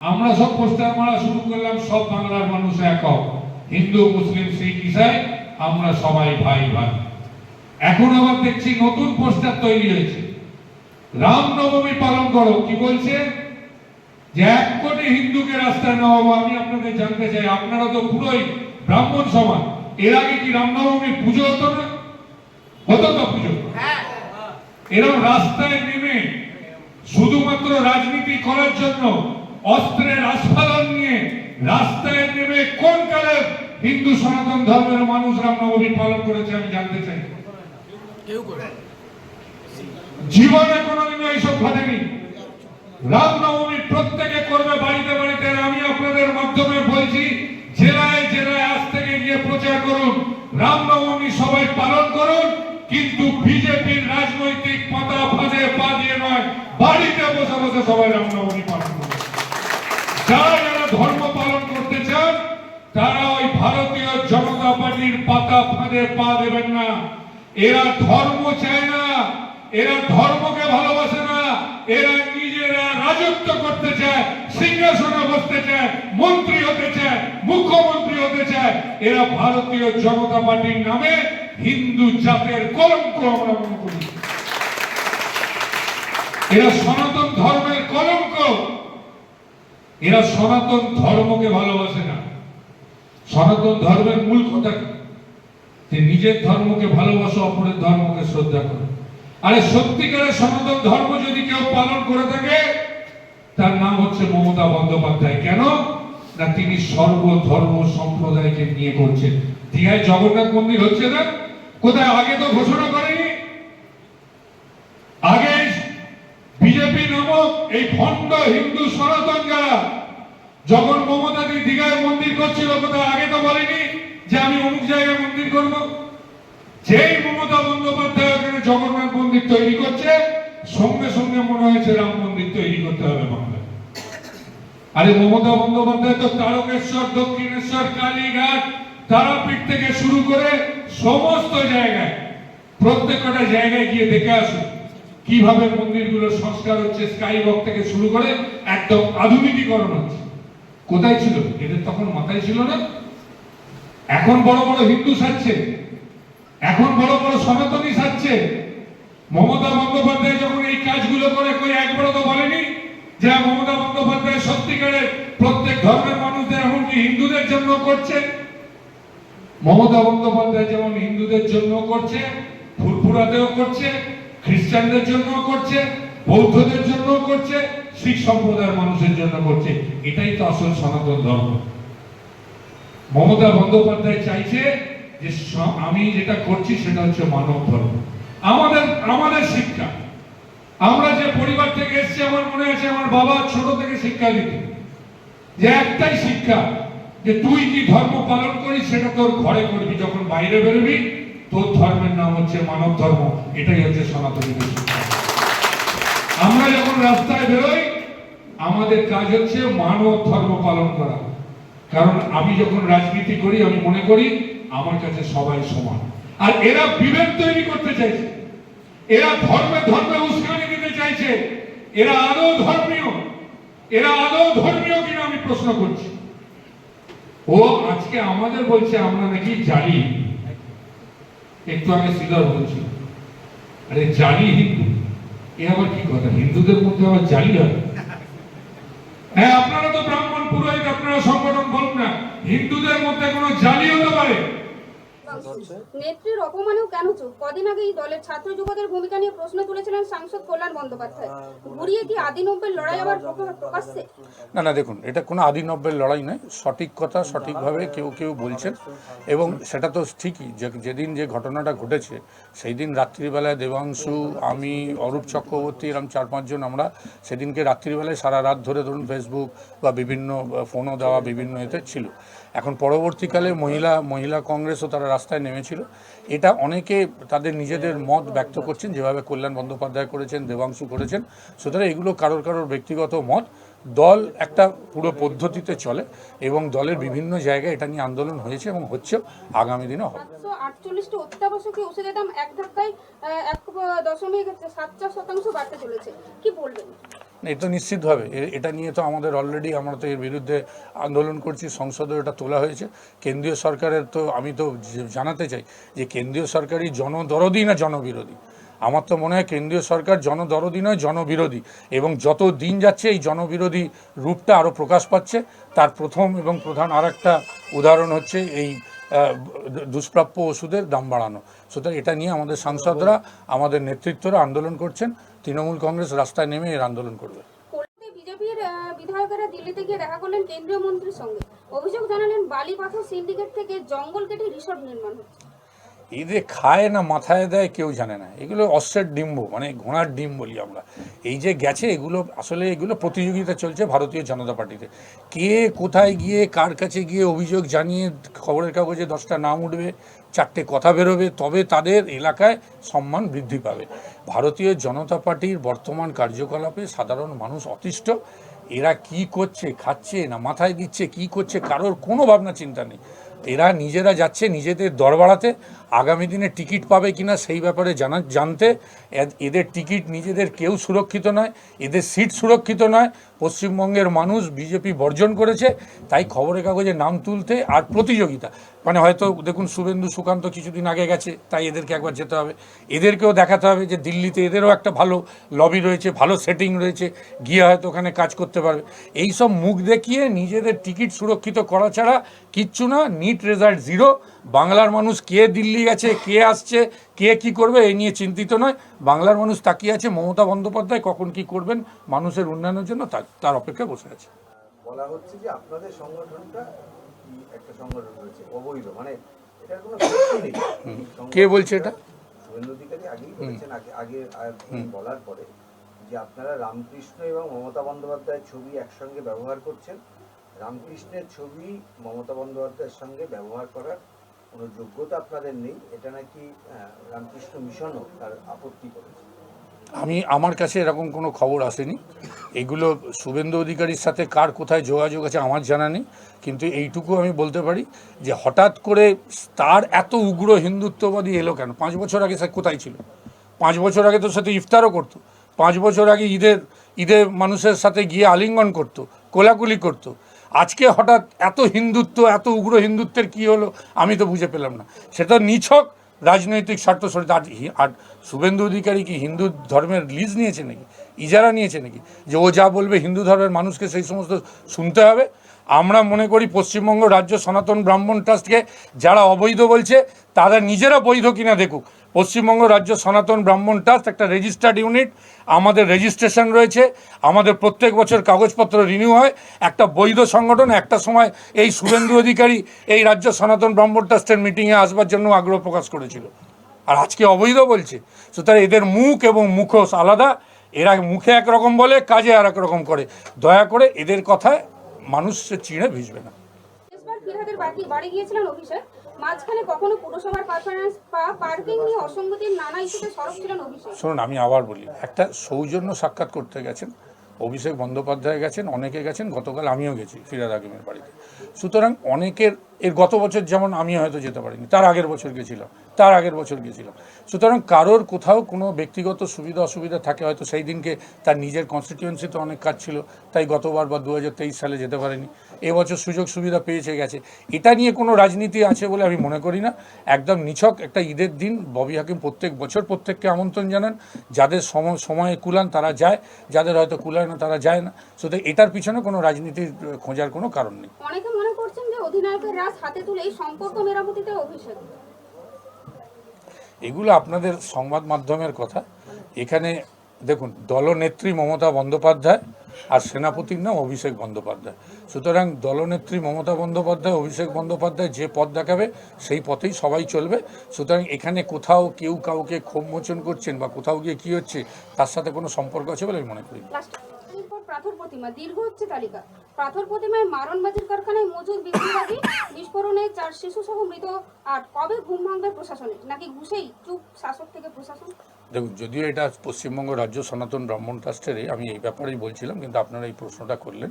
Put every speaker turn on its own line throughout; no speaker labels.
আমরা সব পোস্টার মারা শুরু করলাম সব বাংলার মানুষ এক হিন্দু মুসলিম শিখ ইসাই আমরা সবাই ভাই ভাই। এখন আবার দেখছি নতুন পোস্টার তৈরি হয়েছে। রামনবমী পালন করো কি বলছে? যে এক কোটি হিন্দুকে রাস্তায় নেওয়াবো আমি আপনাদের জানতে চাই আপনারা তো পুরোই ব্রাহ্মণ সমাজ। এর আগে কি রামনবমী পুজো হতো না? হতো তো পুজো। এরকম রাস্তায় নেমে শুধুমাত্র রাজনীতি করার জন্য অস্ত্রের আস্ফালন নিয়ে রাস্তায় নেমে কোন কালে হিন্দু সনাতন ধর্মের মানুষ রামনবমী পালন করেছে আমি জানতে চাই। জীবনে কোনোদিনও এইসব ঘটেনি। রামনবমী প্রত্যেকে করবে বাড়িতে বাড়িতে। আমি আপনাদের মাধ্যমে বলছি, জেলায় জেলায় আজ থেকে গিয়ে প্রচার করুন। রামনবমী সবাই পালন করুন, কিন্তু বিজেপির রাজনৈতিক পাতা ফাঁদে পা দিয়ে নয়, বাড়িতে বসে বসে সবাই রামনবমী পালন যারা ধর্ম পালন করতে চান, তারা ওই ভারতীয় জনতা এরা ধর্ম চায় না, এরা ধর্মকে ভালোবাসে না রাজত্ব করতে চায়, সিংহাসনে বসতে চায়, মন্ত্রী হতে চায়, মুখ্যমন্ত্রী হতে চায়। এরা ভারতীয় জনতা পার্টির নামে হিন্দু জাতের এরা সনাতন কলঙ্ক এরা সনাতন ধর্মকে ভালোবাসে না। সনাতন ধর্মের মূল কথা কি? যে নিজের ধর্মকে ভালোবাসো, অপরের ধর্মকে শ্রদ্ধা করো। আরে সত্যিকারের সনাতন ধর্ম যদি কেউ পালন করে থাকে, তার নাম হচ্ছে মমতা বন্দ্যোপাধ্যায়। কেন? না তিনি সর্বধর্ম সম্প্রদায়কে নিয়ে করছেন। দীঘায় জগন্নাথ মন্দির হচ্ছে না? কোথায়? আগে তো ঘোষণা করেনি আগে বিজেপি নামক এই ভণ্ড হিন্দু সনাতন যারা, যখন মমতা দি দীঘায় মন্দির করছিল কোথায় আগে তো বলেনি যে আমি অমুক জায়গায় মন্দির করব? যেই মমতা বন্দ্যোপাধ্যায় ওখানে জগন্নাথ মন্দির তৈরি করছে, সঙ্গে সঙ্গে মনে হয়েছে রাম মন্দির তৈরি করতে হবে বাংলায় আরে মমতা বন্দ্যোপাধ্যায় তো তারকেশ্বর, দক্ষিণেশ্বর, কালীঘাট, তারাপীঠ থেকে শুরু করে সমস্ত জায়গায়, প্রত্যেকটা জায়গায় গিয়ে দেখে আসুন। কীভাবে মন্দিরগুলো সংস্কার হচ্ছে স্কাই ওয়াক থেকে শুরু করে একদম আধুনিকীকরণ হচ্ছে। কোথায় ছিল? এদের তখন মাথায় ছিল না। এখন বড় বড় হিন্দু সাজছে। এখন বড় বড় সনাতনী সাজছে। মমতা বন্দ্যোপাধ্যায় যখন এই কাজগুলো করে, কই একবারও তো বলেনি যে মমতা বন্দ্যোপাধ্যায় সত্যিকারের প্রত্যেক ধর্মের মানুষদের, এমনকি হিন্দুদের জন্য করছে। মমতা বন্দ্যোপাধ্যায় যেমন হিন্দুদের জন্য করছে, ফুরফুরাতেও করছে খ্রিস্টানদের জন্য করছে, বৌদ্ধদের জন্য করছে, শিখ সম্প্রদায়ের মানুষের জন্য করছে। এটাই তো আসল সনাতন ধর্ম। মমতা বন্দ্যোপাধ্যায় চাইছে যে আমি যেটা করছি সেটা হচ্ছে মানব ধর্ম। আমাদের আমাদের শিক্ষা। আমরা যে পরিবার থেকে এসেছি, আমার মনে আছে আমার বাবা ছোট থেকে শিক্ষা দিত। যে একটাই শিক্ষা, যে তুই কি ধর্ম পালন করিস, সেটা তোর ঘরে করবি। যখন বাইরে বেরোবি তোর ধর্মের নাম হচ্ছে মানব ধর্ম, এটাই হচ্ছে শিক্ষা আমরা যখন রাস্তায় বেরোই, আমাদের কাজ হচ্ছে মানব ধর্ম পালন করা। কারণ আমি যখন রাজনীতি করি, আমি মনে করি আমার কাছে সবাই সমান। আর এরা বিভেদ তৈরি করতে চাইছে। এরা ধর্মে ধর্মে উস্কানি দিতে চাইছে। এরা আদৌ ধর্মীয়? এরা আদৌ ধর্মীয় কিনা আমি প্রশ্ন করছি। ও আজকে আমাদের বলছে, আমরা নাকি জালি একটু আগে শ্রীধর বলছি আরে জালি হিন্দু। এ আবার কি কথা? হিন্দুদের মধ্যে আবার জালি হয়? হ্যাঁ আপনারা তো ব্রাহ্মণ, পুরোহিত, আপনারা সংগঠন বলুন না। হিন্দুদের মধ্যে কোনো জালি হতে পারে?
নেত্রীর অপমানেও কেন চুপ? কদিন দলের ছাত্র ভূমিকা নিয়ে প্রশ্ন তুলেছিলেন সাংসদ কল্যাণ বন্দ্যোপাধ্যায়। ঘুরিয়ে কি আদি নব্বের লড়াই আবার প্রকাশ্যে?
না না, দেখুন, এটা কোনো আদিনব্যের লড়াই নয়। সঠিক কথা, সঠিকভাবে কেউ কেউ বলছেন। এবং সেটা তো ঠিকই, যে, যেদিন যে ঘটনাটা ঘটেছে সেই দিন রাত্রিবেলায় দেবাংশু, আমি, অরূপ চক্রবর্তী এরকম চার, পাঁচজন আমরা, সেদিনকে রাত্রিবেলায় সারা রাত ধরে ধরুন ফেসবুক বা বিভিন্ন ফোনও দেওয়া বিভিন্ন এতে ছিল। এখন পরবর্তীকালে মহিলা মহিলা কংগ্রেসও তারা রাস্তায় নেমেছিল। এটা অনেকে তাদের নিজেদের মত ব্যক্ত করছেন যেভাবে কল্যাণ বন্দ্যোপাধ্যায় করেছেন দেবাংশু করেছেন। সুতরাং এগুলো কারোর কারোর ব্যক্তিগত মত। দল একটা পুরো পদ্ধতিতে চলে এবং দলের বিভিন্ন জায়গায় এটা নিয়ে আন্দোলন হয়েছে এবং হচ্ছেও আগামী দিনে হবে।
আটচল্লিশটি অত্যাবশ্যকীয় ওষুধের দাম এক ধাক্কায় এক দশমিক সাত চার শতাংশ বাড়তে চলেছে। কি বলবেন?
এটা নিশ্চিতভাবে এ- এটা নিয়ে তো আমাদের অলরেডি আমরা তো এর বিরুদ্ধে আন্দোলন করছি, সংসদেও এটা তোলা হয়েছে। কেন্দ্রীয় সরকারের তো, আমি তো জানাতে চাই যে কেন্দ্রীয় সরকারই জনদরদি না জনবিরোধী? আমার তো মনে হয় কেন্দ্রীয় সরকার জনদরদি নয়, জনবিরোধী। এবং যত দিন যাচ্ছে, এই জনবিরোধী রূপটা আরও প্রকাশ পাচ্ছে। তার প্রথম এবং প্রধান আর একটা উদাহরণ হচ্ছে এই দুষ্প্রাপ্য ওষুধের দাম বাড়ানো। সুতরাং এটা নিয়ে আমাদের সাংসদরা, আমাদের নেতৃত্বরা আন্দোলন করছেন। তৃণমূল কংগ্রেস রাস্তায় নেমে এর আন্দোলন করবে।
বিজেপির বিধায়কেরা দিল্লিতে গিয়ে দেখা করলেন কেন্দ্রীয় মন্ত্রীর সঙ্গে। অভিযোগ জানালেন বালি পাথর সিন্ডিকেট থেকে জঙ্গল কেটে রিসর্ট নির্মাণ হচ্ছে।
এদের খায় না, মাথায় দেয়, কেউ জানে না। এগুলো অশ্বের ডিম্ব মানে ঘোড়ার ডিম বলি আমরা। এই যে গেছে, এগুলো আসলে এগুলো প্রতিযোগিতা চলছে ভারতীয় জনতা পার্টিতে। কে কোথায় গিয়ে, কার কাছে গিয়ে অভিযোগ জানিয়ে খবরের কাগজে দশটা নাম উঠবে, চারটে কথা বেরোবে, তবে তাদের এলাকায় সম্মান বৃদ্ধি পাবে। ভারতীয় জনতা পার্টির বর্তমান কার্যকলাপে সাধারণ মানুষ অতিষ্ঠ। এরা কি করছে, খাচ্ছে না, মাথায় দিচ্ছে, কি করছে, কারোর কোনো ভাবনা চিন্তা নেই। এরা নিজেরা যাচ্ছে, নিজেদের দর বাড়াতে। আগামী দিনে টিকিট পাবে কিনা সেই ব্যাপারে জানা জানতে। এদের টিকিট নিজেদের কেউ সুরক্ষিত নয়, এদের সিট সুরক্ষিত নয়। পশ্চিমবঙ্গের মানুষ বিজেপি বর্জন করেছে, তাই খবরের কাগজে নাম তুলতে আর প্রতিযোগিতা। মানে হয়তো, দেখুন, শুভেন্দু সুকান্ত কিছুদিন আগে গেছে, তাই এদেরকে একবার যেতে হবে। এদেরকেও দেখাতে হবে যে দিল্লিতে এদেরও একটা ভালো লবি রয়েছে, ভালো সেটিং রয়েছে, গিয়ে হয়তো ওখানে কাজ করতে পারবে। এই সব মুখ দেখিয়ে নিজেদের টিকিট সুরক্ষিত করা ছাড়া কিচ্ছু না নিট রেজাল্ট জিরো বাংলার মানুষ কে দিল্লি গেছে, কে আসছে, কে কি করবে এই নিয়ে চিন্তিত নয়। বাংলার মানুষ তাকিয়ে আছে, মমতা বন্দ্যোপাধ্যায় কখন কি করবেন, মানুষের উন্নয়নের জন্য তার অপেক্ষায় বসে আছে।
বলা হচ্ছে যে আপনাদের সংগঠনটা একটা সংগঠন রয়েছে অবৈধ। মানে এটার কোনো নেই।
কে বলছে এটা?
শুভেন্দু অধিকারী আগেই বলেছেন আগে আগে বলার পরে যে আপনারা রামকৃষ্ণ এবং মমতা বন্দ্যোপাধ্যায়ের ছবি একসঙ্গে ব্যবহার করছেন রামকৃষ্ণের ছবি মমতা বন্দ্যোপাধ্যায়ের সঙ্গে ব্যবহার করার কোনো যোগ্যতা আপনাদের নেই এটা নাকি রামকৃষ্ণ মিশনও তার আপত্তি করেছে।
আমি আমার কাছে এরকম কোনো খবর আসেনি। এগুলো শুভেন্দু অধিকারীর সাথে কার কোথায় যোগাযোগ আছে আমার জানা নেই, কিন্তু এইটুকু আমি বলতে পারি যে হঠাৎ করে তার এত উগ্র হিন্দুত্ববাদী এলো কেন? পাঁচ বছর আগে সে কোথায় ছিল? পাঁচ বছর আগে তো সাথে ইফতারও করতো। পাঁচ বছর আগে ঈদের ঈদে মানুষের সাথে গিয়ে আলিঙ্গন করতো, কোলাকুলি করতো। আজকে হঠাৎ এত হিন্দুত্ব, এত উগ্র হিন্দুত্বের কি হলো আমি তো বুঝে পেলাম না। সেটা নিছক রাজনৈতিক স্বার্থ হি- আর শুভেন্দু অধিকারী কি হিন্দু ধর্মের লিজ নিয়েছে নাকি? ইজারা নিয়েছে নাকি? যে ও যা বলবে হিন্দু ধর্মের মানুষকে সেই সমস্ত শুনতে হবে। আমরা মনে করি পশ্চিমবঙ্গ রাজ্য সনাতন ব্রাহ্মণ ট্রাস্টকে যারা অবৈধ বলছে, তারা নিজেরা বৈধ কিনা দেখুক। পশ্চিমবঙ্গ রাজ্য সনাতন ব্রাহ্মণ ট্রাস্ট একটা রেজিস্টার্ড ইউনিট আমাদের রেজিস্ট্রেশন রয়েছে। আমাদের প্রত্যেক বছর কাগজপত্র রিনিউ হয়। একটা বৈধ সংগঠন, একটা সময় এই শুভেন্দু অধিকারী এই রাজ্য সনাতন ব্রাহ্মণ ট্রাস্টের মিটিংয়ে আসবার জন্য আগ্রহ প্রকাশ করেছিল। আর আজকে অবৈধ বলছে। সুতরাং এদের মুখ এবং মুখোশ আলাদা। এরা মুখে একরকম বলে, কাজে আর রকম করে। দয়া করে এদের কথায় মানুষ চিড়ে ভিজবে না।
ফিরহাদের বাকি বাড়ি গিয়েছিলেন অভিষেক। মাঝখানে কখনো পুরসভার পারফরমেন্স বা পার্কিং নিয়ে অসঙ্গতির নানা ইস্যুতে সরব ছিলেন অভিষেক।
শুনুন, আমি আবার বলি, একটা সৌজন্য সাক্ষাৎ করতে গেছেন। অভিষেক বন্দ্যোপাধ্যায় গেছেন, অনেকে গেছেন, গতকাল আমিও গেছি ফিরাদ আকিমের বাড়িতে। সুতরাং অনেকের, এর গত বছর যেমন আমি হয়তো যেতে পারিনি, তার আগের বছর গেছিলাম, তার আগের বছর গেছিলাম। সুতরাং কারোর কোথাও কোনো ব্যক্তিগত সুবিধা অসুবিধা থাকে, হয়তো সেই দিনকে তার নিজের কনস্টিটিউয়েন্সিতে অনেক কাজ ছিল, তাই গতবার বা দু হাজার তেইশ সালে যেতে পারেনি। এবছর সুযোগ সুবিধা পেয়েছে গেছে। এটা নিয়ে কোনো রাজনীতি আছে বলে আমি মনে করি না। একদম নিছক একটা ঈদের দিন ববি হাকিম প্রত্যেক বছর প্রত্যেককে আমন্ত্রণ জানান। যাদের সময় সময়ে কুলান তারা যায় যাদের হয়তো কুলায় না তারা যায় না। সুতরাং এটার পিছনে কোনো রাজনীতির খোঁজার কোনো কারণ নেই।
অনেকে মনে করছেন যে অধিনায়কের রাজ হাতে তুলে এই সম্পর্ক মেরামতিতে অভিষেক।
এগুলো আপনাদের সংবাদ মাধ্যমের কথা। এখানে দেখুন দলনেত্রী মমতা বন্দ্যোপাধ্যায় আর সেনাপতির নাম অভিষেক বন্দ্যোপাধ্যায়। সুতরাং দলনেত্রী মমতা বন্দ্যোপাধ্যায়, অভিষেক বন্দ্যোপাধ্যায় যে পথ দেখাবে, সেই পথেই সবাই চলবে। সুতরাং এখানে কোথাও কেউ কাউকে ক্ষোভ মোচন করছেন বা কোথাও গিয়ে কী হচ্ছে, তার সাথে কোনো সম্পর্ক আছে বলে আমি মনে করি
প্রশাসন?
দেখুন, যদিও এটা পশ্চিমবঙ্গ রাজ্য সনাতন ব্রাহ্মণ ট্রাস্টেরই, আমি এই ব্যাপারেই বলছিলাম, কিন্তু আপনারা এই প্রশ্নটা করলেন।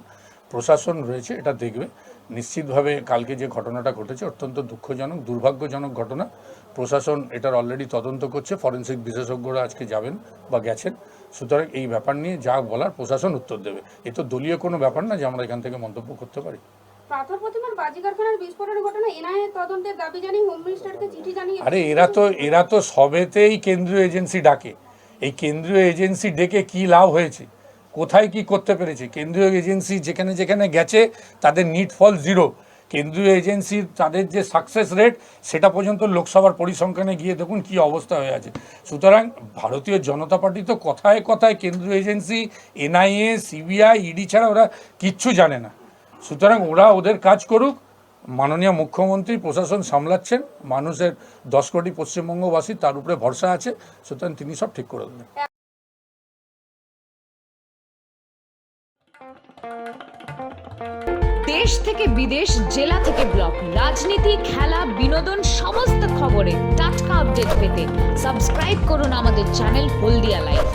প্রশাসন রয়েছে, এটা দেখবে। নিশ্চিতভাবে কালকে যে ঘটনাটা ঘটেছে, অত্যন্ত দুঃখজনক, দুর্ভাগ্যজনক ঘটনা। প্রশাসন এটার অলরেডি তদন্ত করছে ফরেন্সিক বিশেষজ্ঞরা আজকে যাবেন বা গেছেন। সুতরাং এই ব্যাপার নিয়ে যা বলার প্রশাসন উত্তর দেবে। এ তো দলীয় কোনো ব্যাপার না যে আমরা এখান থেকে মন্তব্য করতে পারি।
পাথর প্রতিমার বাজি কারখানার বিস্ফোরণের ঘটনা এনআইএ তদন্তের দাবি জানিয়ে হোম মিনিস্টারকে চিঠি জানিয়ে
আরে, এরা তো এরা তো সবেতেই কেন্দ্রীয় এজেন্সি ডাকে। এই কেন্দ্রীয় এজেন্সি ডেকে কি লাভ হয়েছে? কোথায় কি করতে পেরেছে? কেন্দ্রীয় এজেন্সি যেখানে যেখানে গেছে, তাদের নিট ফল জিরো কেন্দ্রীয় এজেন্সি, তাদের যে সাকসেস রেট সেটা পর্যন্ত লোকসভার পরিসংখ্যানে গিয়ে দেখুন কি অবস্থা হয়ে আছে। সুতরাং ভারতীয় জনতা পার্টি তো কথায় কথায় কেন্দ্রীয় এজেন্সি, এনআইএ, সিবিআই, ইডি ছাড়া ওরা কিচ্ছু জানে না। সুতরাং ওরা ওদের কাজ করুক। মাননীয় মুখ্যমন্ত্রী, প্রশাসন সামলাচ্ছেন। মানুষের দশ কোটি পশ্চিমবঙ্গবাসী তার উপরে ভরসা আছে। সুতরাং তিনি সব ঠিক করে দেবেন।
দেশ থেকে বিদেশ, জেলা থেকে ব্লক, রাজনীতি, খেলা, বিনোদন, সমস্ত খবরে টাটকা আপডেট পেতে সাবস্ক্রাইব করুন আমাদের চ্যানেল হলদিয়া লাইভ।